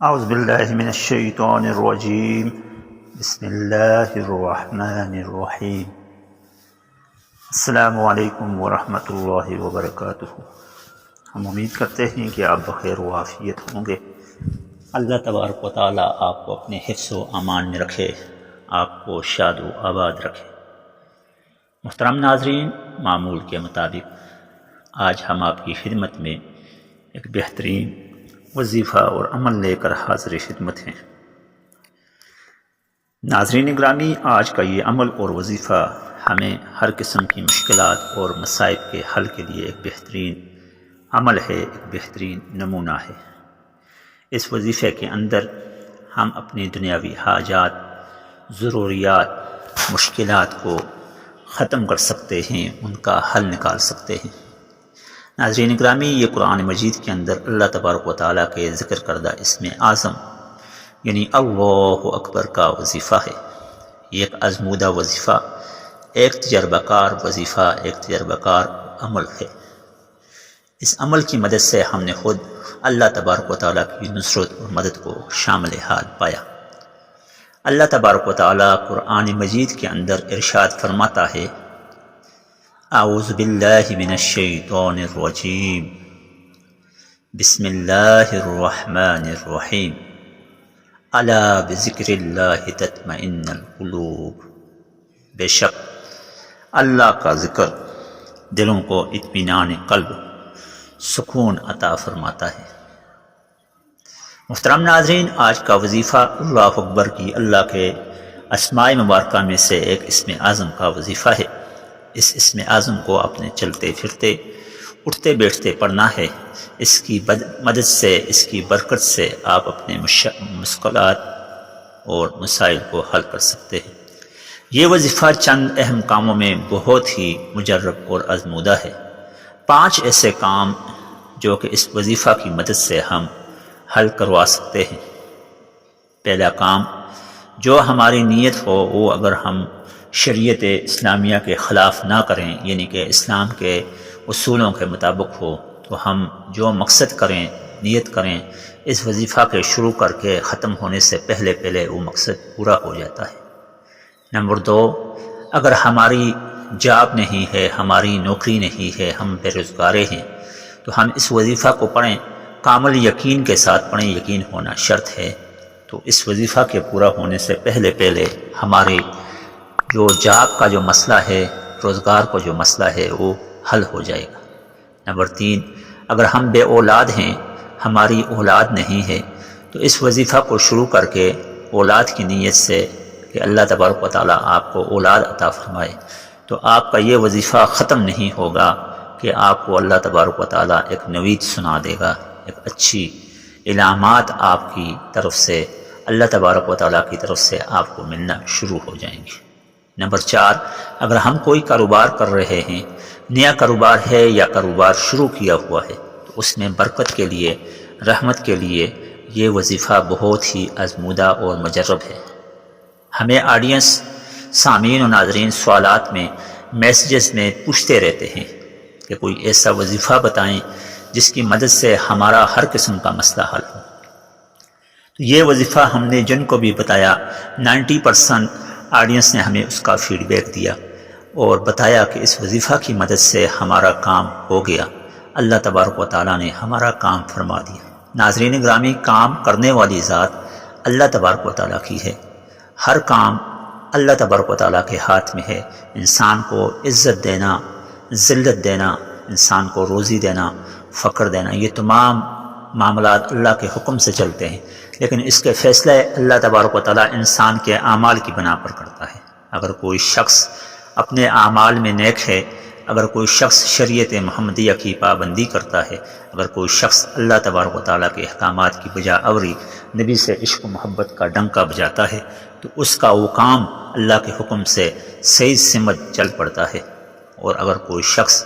اعوذ باللہ من الشیطان الرجیم. بسم اللہ الرحمن الرحیم. السلام علیکم ورحمۃ اللہ وبرکاتہ. ہم امید کرتے ہیں کہ آپ بخیر و عافیت ہوں گے. اللہ تبارک و تعالیٰ آپ کو اپنے حفظ و امان میں رکھے، آپ کو شاد و آباد رکھے. محترم ناظرین، معمول کے مطابق آج ہم آپ کی خدمت میں ایک بہترین وظیفہ اور عمل لے کر حاضر خدمت ہیں۔ ناظرین گرامی، آج کا یہ عمل اور وظیفہ ہمیں ہر قسم کی مشکلات اور مصائب کے حل کے لیے ایک بہترین عمل ہے، ایک بہترین نمونہ ہے۔ اس وظیفے کے اندر ہم اپنی دنیاوی حاجات، ضروریات، مشکلات کو ختم کر سکتے ہیں، ان کا حل نکال سکتے ہیں۔ ناظرین گرامی، یہ قرآن مجید کے اندر اللہ تبارک و تعالیٰ کے ذکر کردہ اسم اعظم یعنی اللہ اکبر کا وظیفہ ہے۔ یہ ایک ازمودہ وظیفہ، ایک تجربہ کار وظیفہ، ایک تجربہ کار عمل ہے۔ اس عمل کی مدد سے ہم نے خود اللہ تبارک و تعالیٰ کی نصرت اور مدد کو شامل حال پایا۔ اللہ تبارک و تعالیٰ قرآن مجید کے اندر ارشاد فرماتا ہے اعوذ باللہ من الشیطان الرجیم بسم اللہ الرحمن الرحیم الا بذکر اللہ تطمئن القلوب. بے شک اللہ کا ذکر دلوں کو اطمینان قلب، سکون عطا فرماتا ہے۔ محترم ناظرین، آج کا وظیفہ اللہ اکبر کی اللہ کے اسماء مبارکہ میں سے ایک اسم اعظم کا وظیفہ ہے۔ اس اسم اعظم کو اپنے چلتے پھرتے، اٹھتے بیٹھتے پڑھنا ہے۔ اس کی مدد سے، اس کی برکت سے آپ اپنے مشکلات اور مسائل کو حل کر سکتے ہیں۔ یہ وظیفہ چند اہم کاموں میں بہت ہی مجرب اور ازمودہ ہے۔ پانچ ایسے کام جو کہ اس وظیفہ کی مدد سے ہم حل کروا سکتے ہیں۔ پہلا کام، جو ہماری نیت ہو، وہ اگر ہم شریعت اسلامیہ کے خلاف نہ کریں یعنی کہ اسلام کے اصولوں کے مطابق ہو، تو ہم جو مقصد کریں، نیت کریں، اس وظیفہ کے شروع کر کے ختم ہونے سے پہلے پہلے وہ مقصد پورا ہو جاتا ہے۔ نمبر دو، اگر ہماری جاب نہیں ہے، ہماری نوکری نہیں ہے، ہم بے روزگارے ہیں، تو ہم اس وظیفہ کو پڑھیں۔ کامل یقین کے ساتھ پڑھیں، یقین ہونا شرط ہے۔ تو اس وظیفہ کے پورا ہونے سے پہلے پہلے ہمارے جو جاب کا جو مسئلہ ہے، روزگار کو جو مسئلہ ہے، وہ حل ہو جائے گا۔ نمبر تین، اگر ہم بے اولاد ہیں، ہماری اولاد نہیں ہے، تو اس وظیفہ کو شروع کر کے اولاد کی نیت سے کہ اللہ تبارک و تعالیٰ آپ کو اولاد عطا فرمائے۔ تو آپ کا یہ وظیفہ ختم نہیں ہوگا کہ آپ کو اللہ تبارک و تعالیٰ ایک نوید سنا دے گا، ایک اچھی علامات آپ کی طرف سے، اللہ تبارک و تعالیٰ کی طرف سے آپ کو ملنا شروع ہو جائیں گے۔ نمبر چار، اگر ہم کوئی کاروبار کر رہے ہیں، نیا کاروبار ہے یا کاروبار شروع کیا ہوا ہے، تو اس میں برکت کے لیے، رحمت کے لیے یہ وظیفہ بہت ہی ازمودہ اور مجرب ہے۔ ہمیں آڈینس، سامعین و ناظرین سوالات میں، میسیجز میں پوچھتے رہتے ہیں کہ کوئی ایسا وظیفہ بتائیں جس کی مدد سے ہمارا ہر قسم کا مسئلہ حل ہو۔ تو یہ وظیفہ ہم نے جن کو بھی بتایا، نائنٹی پرسنٹ آڈینس نے ہمیں اس کا فیڈ بیک دیا اور بتایا کہ اس وظیفہ کی مدد سے ہمارا کام ہو گیا۔ اللہ تبارک و تعالیٰ نے ہمارا کام فرما دیا۔ ناظرین گرامی، کام کرنے والی ذات اللہ تبارک و تعالیٰ کی ہے۔ ہر کام اللہ تبارک و تعالیٰ کے ہاتھ میں ہے۔ انسان کو عزت دینا، ذلت دینا، انسان کو روزی دینا فقر دینا، یہ تمام معاملات اللہ کے حکم سے چلتے ہیں۔ لیکن اس کے فیصلے اللہ تبارک و تعالیٰ انسان کے اعمال کی بنا پر کرتا ہے۔ اگر کوئی شخص اپنے اعمال میں نیک ہے، اگر کوئی شخص شریعت محمدیہ کی پابندی کرتا ہے، اگر کوئی شخص اللہ تبارک و تعالیٰ کے احکامات کی بجا اوری نبی سے عشق و محبت کا ڈنکا بجاتا ہے، تو اس کا وہ کام اللہ کے حکم سے صحیح سمت چل پڑتا ہے۔ اور اگر کوئی شخص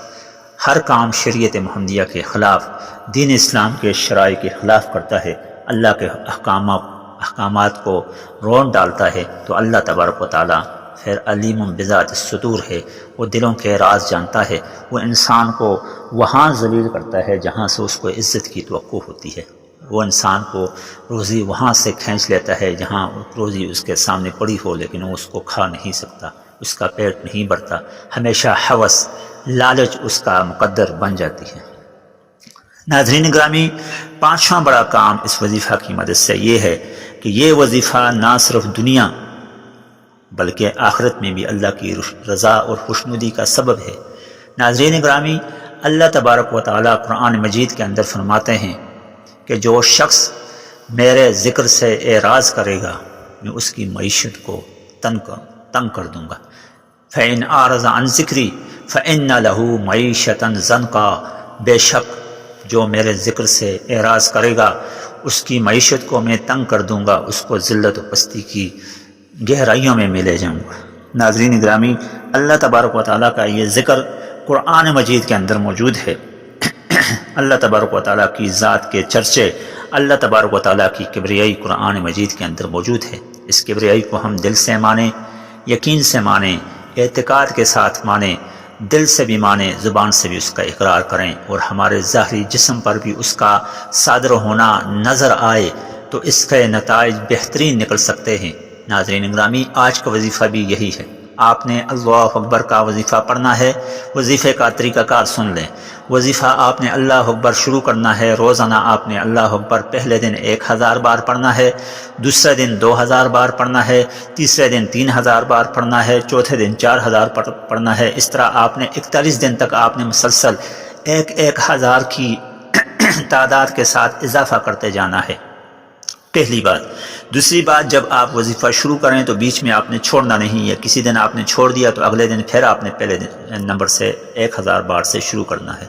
ہر کام شریعت محمدیہ کے خلاف، دین اسلام کے شرائع کے خلاف کرتا ہے اللہ کے احکامات احکامات کو رون ڈالتا ہے تو اللہ تبارک و تعالیٰ پھر علیم بذات ستور ہے، وہ دلوں کے راز جانتا ہے، وہ انسان کو وہاں ذلیل کرتا ہے جہاں سے اس کو عزت کی توقع ہوتی ہے۔ وہ انسان کو روزی وہاں سے کھینچ لیتا ہے جہاں روزی اس کے سامنے پڑی ہو لیکن وہ اس کو کھا نہیں سکتا، اس کا پیٹ نہیں بڑھتا ہمیشہ حوث، لالچ اس کا مقدر بن جاتی ہے۔ ناظرین گرامی، پانچواں بڑا کام اس وظیفہ کی مدد سے یہ ہے کہ یہ وظیفہ نہ صرف دنیا بلکہ آخرت میں بھی اللہ کی رضا اور خوشنودی کا سبب ہے۔ ناظرین گرامی، اللہ تبارک و تعالیٰ قرآن مجید کے اندر فرماتے ہیں کہ جو شخص میرے ذکر سے اعراض کرے گا، میں اس کی معیشت کو تن کر تنگ کر دوں گا۔ فعن آرز عن ذکری فعن لہو معیشتاً زن کا بے شک جو میرے ذکر سے اعراض کرے گا، اس کی معیشت کو میں تنگ کر دوں گا، اس کو ذلت و پستی کی گہرائیوں میں ملے جاؤں گا۔ ناظرین گرامی، اللہ تبارک و تعالیٰ کا یہ ذکر قرآن مجید کے اندر موجود ہے۔ اللہ تبارک و تعالیٰ کی ذات کے چرچے، اللہ تبارک و تعالیٰ کی کبریائی قرآن مجید کے اندر موجود ہے۔ اس کبریائی کو ہم دل سے مانیں، یقین سے مانیں، اعتقاد کے ساتھ مانیں۔ دل سے بھی مانیں، زبان سے بھی اس کا اقرار کریں اور ہمارے ظاہری جسم پر بھی اس کا صادر ہونا نظر آئے تو اس کے نتائج بہترین نکل سکتے ہیں۔ ناظرین گرامی، آج کا وظیفہ بھی یہی ہے۔ آپ نے اللہ اکبر کا وظیفہ پڑھنا ہے، وظیفے کا طریقہ کار سن لیں۔ وظیفہ آپ نے اللہ اکبر شروع کرنا ہے، روزانہ آپ نے اللہ اکبر پہلے دن ایک ہزار بار پڑھنا ہے، دوسرے دن دو ہزار بار پڑھنا ہے، تیسرے دن تین ہزار بار پڑھنا ہے، چوتھے دن چار ہزار پڑھنا ہے۔ اس طرح آپ نے اکتالیس دن تک آپ نے مسلسل ایک ایک ہزار کی تعداد کے ساتھ اضافہ کرتے جانا ہے۔ پہلی بات۔ دوسری بات، جب آپ وظیفہ شروع کریں تو بیچ میں آپ نے چھوڑنا نہیں ہے، کسی دن آپ نے چھوڑ دیا تو اگلے دن پھر آپ نے پہلے دن نمبر سے ایک ہزار بار سے شروع کرنا ہے۔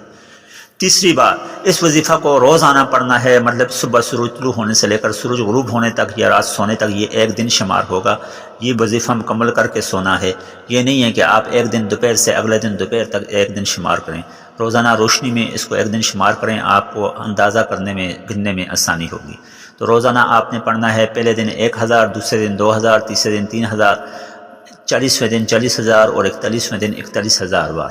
تیسری بات، اس وظیفہ کو روزانہ پڑھنا ہے مطلب صبح سورج طلوع ہونے سے لے کر سورج غروب ہونے تک یا رات سونے تک یہ ایک دن شمار ہوگا۔ یہ وظیفہ مکمل کر کے سونا ہے۔ یہ نہیں ہے کہ آپ ایک دن دوپہر سے اگلے دن دوپہر تک ایک دن شمار کریں۔ روزانہ روشنی میں اس کو ایک دن شمار کریں، آپ کو اندازہ کرنے میں، گننے میں آسانی ہوگی۔ تو روزانہ آپ نے پڑھنا ہے پہلے دن ایک ہزار، دوسرے دن دو ہزار، تیسرے دن تین ہزار، چالیسویں دن چالیس ہزار اور اکتالیسویں دن اکتالیس ہزار بار۔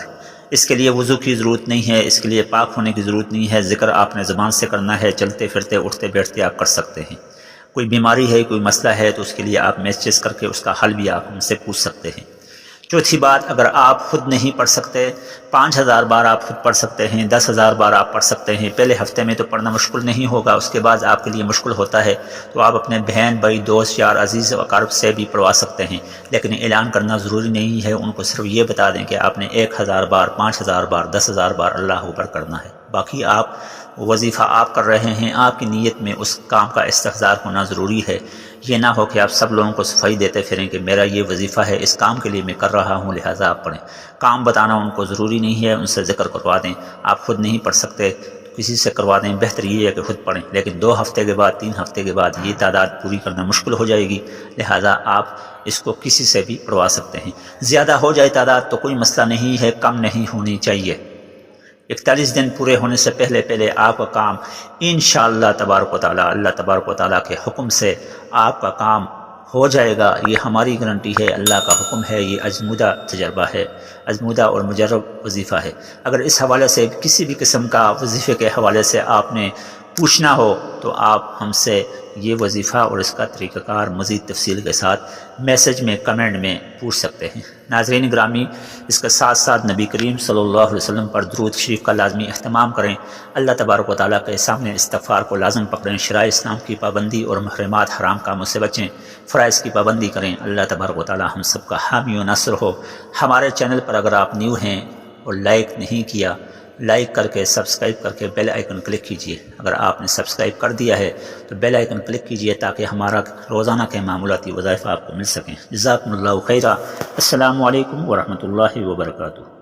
اس کے لیے وضو کی ضرورت نہیں ہے، اس کے لیے پاک ہونے کی ضرورت نہیں ہے۔ ذکر آپ نے زبان سے کرنا ہے، چلتے پھرتے، اٹھتے بیٹھتے آپ کر سکتے ہیں۔ کوئی بیماری ہے، کوئی مسئلہ ہے تو اس کے لیے آپ میسیج کر کے اس کا حل بھی آپ ہم سے پوچھ سکتے ہیں۔ چوتھی بات، اگر آپ خود نہیں پڑھ سکتے، پانچ ہزار بار آپ خود پڑھ سکتے ہیں، دس ہزار بار آپ پڑھ سکتے ہیں، پہلے ہفتے میں تو پڑھنا مشکل نہیں ہوگا، اس کے بعد آپ کے لیے مشکل ہوتا ہے، تو آپ اپنے بہن، بھائی، دوست، یار، عزیز و قارب سے بھی پڑھوا سکتے ہیں، لیکن اعلان کرنا ضروری نہیں ہے، ان کو صرف یہ بتا دیں کہ آپ نے ایک ہزار بار، پانچ ہزار بار، دس ہزار بار اللہ اوپر کرنا ہے۔ باقی آپ وظیفہ آپ کر رہے ہیں، آپ کی نیت میں اس کام کا استحصار ہونا ضروری ہے۔ یہ نہ ہو کہ آپ سب لوگوں کو صفائی دیتے پھریں کہ میرا یہ وظیفہ ہے، اس کام کے لیے میں کر رہا ہوں، لہٰذا آپ پڑھیں۔ کام بتانا ان کو ضروری نہیں ہے، ان سے ذکر کروا دیں۔ آپ خود نہیں پڑھ سکتے، کسی سے کروا دیں، بہتر یہ ہے کہ خود پڑھیں۔ لیکن دو ہفتے کے بعد، تین ہفتے کے بعد یہ تعداد پوری کرنا مشکل ہو جائے گی۔ لہٰذا آپ اس کو کسی سے بھی پڑھوا سکتے ہیں۔ زیادہ ہو جائے تعداد تو کوئی مسئلہ نہیں ہے، کم نہیں ہونی چاہیے۔ اکتالیس دن پورے ہونے سے پہلے پہلے آپ کا کام انشاءاللہ تبارک و تعالیٰ، اللہ تبارک و تعالیٰ کے حکم سے آپ کا کام ہو جائے گا۔ یہ ہماری گارنٹی ہے، اللہ کا حکم ہے، یہ ازمودہ تجربہ ہے ازمودہ اور مجرب وظیفہ ہے۔ اگر اس حوالے سے کسی بھی قسم کا وظیفے کے حوالے سے آپ نے پوچھنا ہو تو آپ ہم سے یہ وظیفہ اور اس کا طریقہ کار مزید تفصیل کے ساتھ میسج میں، کمنٹ میں پوچھ سکتے ہیں۔ ناظرین گرامی، اس کے ساتھ ساتھ نبی کریم صلی اللہ علیہ وسلم پر درود شریف کا لازمی اہتمام کریں۔ اللہ تبارک و تعالیٰ کے سامنے استغفار کو لازم پکڑیں، شرائع اسلام کی پابندی اور محرمات حرام کاموں سے بچیں۔ فرائض کی پابندی کریں۔ اللہ تبارک و تعالیٰ ہم سب کا حامی و نصر ہو۔ ہمارے چینل پر اگر آپ نیو ہیں اور لائک نہیں کیا لائک کر کے سبسکرائب کر کے بیل آئیکن کلک کیجیے۔ اگر آپ نے سبسکرائب کر دیا ہے تو بیل آئیکن کلک کیجیے تاکہ ہمارا روزانہ کے معمولاتی وظائف آپ کو مل سکیں۔ جزاکم اللہ خیرہ السلام علیکم ورحمۃ اللہ وبرکاتہ۔